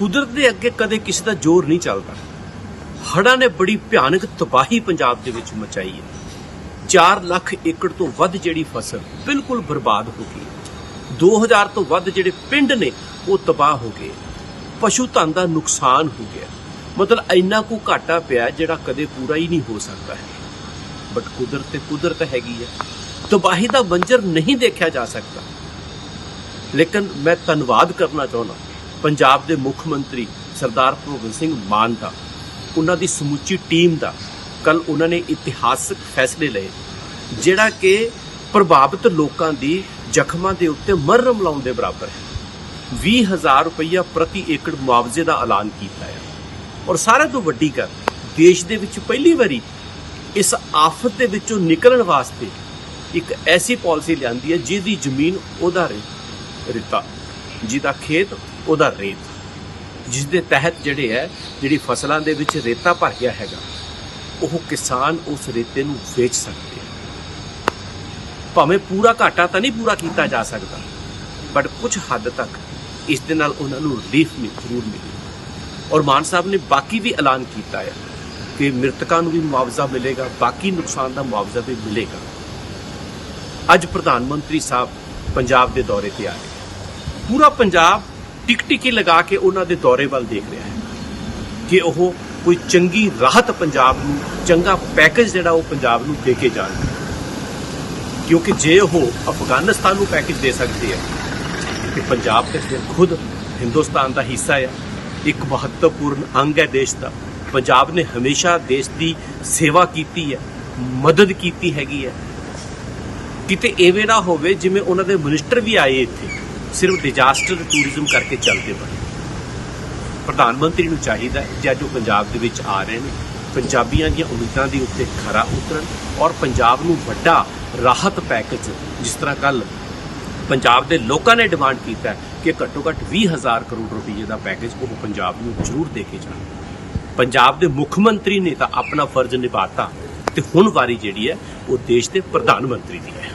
ਕੁਦਰਤ ਦੇ ਅੱਗੇ ਕਦੇ ਕਿਸੇ ਦਾ ਜ਼ੋਰ ਨਹੀਂ ਚੱਲਦਾ। ਹੜ੍ਹਾਂ ਨੇ ਬੜੀ ਭਿਆਨਕ ਤਬਾਹੀ ਪੰਜਾਬ ਦੇ ਵਿੱਚ ਮਚਾਈ ਹੈ। 4 ਲੱਖ ਏਕੜ ਤੋਂ ਵੱਧ ਜਿਹੜੀ ਫਸਲ ਬਿਲਕੁਲ ਬਰਬਾਦ ਹੋ ਗਈ 2000 ਤੋਂ ਵੱਧ ਜਿਹੜੇ ਪਿੰਡ ਨੇ, ਉਹ ਤਬਾਹ ਹੋ ਗਏ। ਪਸ਼ੂ ਧਨ ਦਾ ਨੁਕਸਾਨ ਹੋ ਗਿਆ। ਮਤਲਬ ਇੰਨਾ ਕੁ ਘਾਟਾ ਪਿਆ ਜਿਹੜਾ ਕਦੇ ਪੂਰਾ ਹੀ ਨਹੀਂ ਹੋ ਸਕਦਾ ਹੈ। ਬਟ ਕੁਦਰਤ ਤੇ ਕੁਦਰਤ ਹੈਗੀ ਹੈ। ਤਬਾਹੀ ਦਾ ਮੰਜ਼ਰ ਨਹੀਂ ਦੇਖਿਆ ਜਾ ਸਕਦਾ। ਲੇਕਿਨ ਮੈਂ ਧੰਨਵਾਦ ਕਰਨਾ ਚਾਹੁੰਦਾ। ਪੰਜਾਬ ਦੇ ਮੁੱਖ ਮੰਤਰੀ ਸਰਦਾਰ ਭਗਵੰਤ ਸਿੰਘ ਮਾਨ ਦਾ, ਉਹਨਾਂ ਦੀ ਸਮੁੱਚੀ ਟੀਮ ਦਾ, ਕੱਲ ਉਹਨਾਂ ਨੇ ਇਤਿਹਾਸਕ ਫੈਸਲੇ ਲਏ, ਜਿਹੜਾ ਕਿ ਪ੍ਰਭਾਵਿਤ ਲੋਕਾਂ ਦੀ ਜ਼ਖਮਾਂ ਦੇ ਉੱਤੇ ਮਰਹਮ ਲਾਉਣ ਦੇ ਬਰਾਬਰ ਹੈ। 20000 ਰੁਪਇਆ ਪ੍ਰਤੀ ਏਕੜ ਮੁਆਵਜ਼ੇ ਦਾ ਐਲਾਨ ਕੀਤਾ ਹੈ। ਔਰ ਸਾਰਿਆਂ ਤੋਂ ਵੱਡੀ ਗੱਲ, ਦੇਸ਼ ਦੇ ਵਿੱਚ ਪਹਿਲੀ ਵਾਰੀ ਇਸ ਆਫਤ ਦੇ ਵਿੱਚੋਂ ਨਿਕਲਣ ਵਾਸਤੇ ਇੱਕ ਐਸੀ ਪਾਲਿਸੀ ਲਿਆਂਦੀ ਹੈ ਜਿਹਦੀ ਜ਼ਮੀਨ ਉਹਦਾ ਰੇ- ਰੇਤਾ ਜਿਹਦਾ ਖੇਤ, ਉਹਦਾ ਰੇਤ। ਜਿਸ ਦੇ ਤਹਿਤ ਜਿਹੜੇ ਹੈ, ਜਿਹੜੀ ਫਸਲਾਂ ਦੇ ਵਿੱਚ ਰੇਤਾ ਭਰ ਗਿਆ ਹੈਗਾ, ਉਹ ਕਿਸਾਨ ਉਸ ਰੇਤੇ ਨੂੰ ਵੇਚ ਸਕਦੇ ਆ ਭਾਵੇਂ ਪੂਰਾ ਘਾਟਾ ਤਾਂ ਨਹੀਂ ਪੂਰਾ ਕੀਤਾ ਜਾ ਸਕਦਾ, ਬਟ ਕੁਝ ਹੱਦ ਤੱਕ ਇਸ ਦੇ ਨਾਲ ਉਹਨਾਂ ਨੂੰ ਰਿਲੀਫ ਮਿਲ, ਜ਼ਰੂਰ ਮਿਲੇ। ਔਰ ਮਾਨ ਸਾਹਿਬ ਨੇ ਬਾਕੀ ਵੀ ਐਲਾਨ ਕੀਤਾ ਹੈ ਕਿ ਮ੍ਰਿਤਕਾਂ ਨੂੰ ਵੀ ਮੁਆਵਜ਼ਾ ਮਿਲੇਗਾ, ਬਾਕੀ ਨੁਕਸਾਨ ਦਾ ਮੁਆਵਜ਼ਾ ਵੀ ਮਿਲੇਗਾ। ਅੱਜ ਪ੍ਰਧਾਨ ਮੰਤਰੀ ਸਾਹਿਬ ਪੰਜਾਬ ਦੇ ਦੌਰੇ ਤੇ ਆਏ ਪੂਰਾ ਪੰਜਾਬ ਟਿਕ ਟਿਕੀ ਲਗਾ ਕੇ ਉਹਨਾਂ ਦੇ ਦੌਰੇ ਵੱਲ ਦੇਖ ਰਿਹਾ ਹੈ ਕਿ ਉਹ ਕੋਈ ਚੰਗੀ ਰਾਹਤ ਪੰਜਾਬ ਨੂੰ, ਚੰਗਾ ਪੈਕੇਜ ਜਿਹੜਾ ਉਹ ਪੰਜਾਬ ਨੂੰ ਦੇ ਕੇ ਜਾਣ। ਕਿਉਂਕਿ ਜੇ ਉਹ ਅਫਗਾਨਿਸਤਾਨ ਨੂੰ ਪੈਕੇਜ ਦੇ ਸਕਦੇ ਹੈ, ਤੇ ਪੰਜਾਬ ਤੇ ਫਿਰ ਖੁਦ ਹਿੰਦੁਸਤਾਨ ਦਾ ਹਿੱਸਾ ਹੈ। ਇੱਕ ਮਹੱਤਵਪੂਰਨ ਅੰਗ ਹੈ ਦੇਸ਼ ਦਾ। ਪੰਜਾਬ ਨੇ ਹਮੇਸ਼ਾ ਦੇਸ਼ ਦੀ ਸੇਵਾ ਕੀਤੀ ਹੈ, ਮਦਦ ਕੀਤੀ ਹੈਗੀ ਹੈ। ਕਿਤੇ ਐਵੇਂ ਨਾ ਹੋਵੇ ਜਿਵੇਂ ਉਹਨਾਂ ਦੇ ਮਿਨਿਸਟਰ ਵੀ ਆਏ ਇੱਥੇ। ਸਿਰਫ ਡਿਜ਼ਾਸਟਰ ਟੂਰਿਜ਼ਮ ਕਰਕੇ ਚੱਲਦੇ ਬਣੇ ਪ੍ਰਧਾਨ ਮੰਤਰੀ ਨੂੰ ਚਾਹੀਦਾ ਹੈ ਜੇ ਅੱਜ ਉਹ ਪੰਜਾਬ ਦੇ ਵਿੱਚ ਆ ਰਹੇ ਨੇ। ਪੰਜਾਬੀਆਂ ਦੀਆਂ ਉਮੀਦਾਂ ਦੇ ਉੱਤੇ ਖਰਾ ਉਤਰਨ ਔਰ ਪੰਜਾਬ ਨੂੰ ਵੱਡਾ ਰਾਹਤ ਪੈਕੇਜ ਜਿਸ ਤਰ੍ਹਾਂ ਕੱਲ ਪੰਜਾਬ ਦੇ ਲੋਕਾਂ ਨੇ ਡਿਮਾਂਡ ਕੀਤਾ ਕਿ ਘੱਟੋ ਘੱਟ 20000 ਕਰੋੜ ਰੁਪਏ ਦਾ ਪੈਕੇਜ ਉਹ ਪੰਜਾਬ ਨੂੰ ਜ਼ਰੂਰ ਦੇ ਕੇ ਜਾਣ। ਪੰਜਾਬ ਦੇ ਮੁੱਖ ਮੰਤਰੀ ਨੇ ਤਾਂ ਆਪਣਾ ਫਰਜ਼ ਨਿਭਾਤਾ ਤੇ ਹੁਣ ਵਾਰੀ ਜਿਹੜੀ ਹੈ ਉਹ ਦੇਸ਼ ਦੇ ਪ੍ਰਧਾਨ ਮੰਤਰੀ ਦੀ ਹੈ।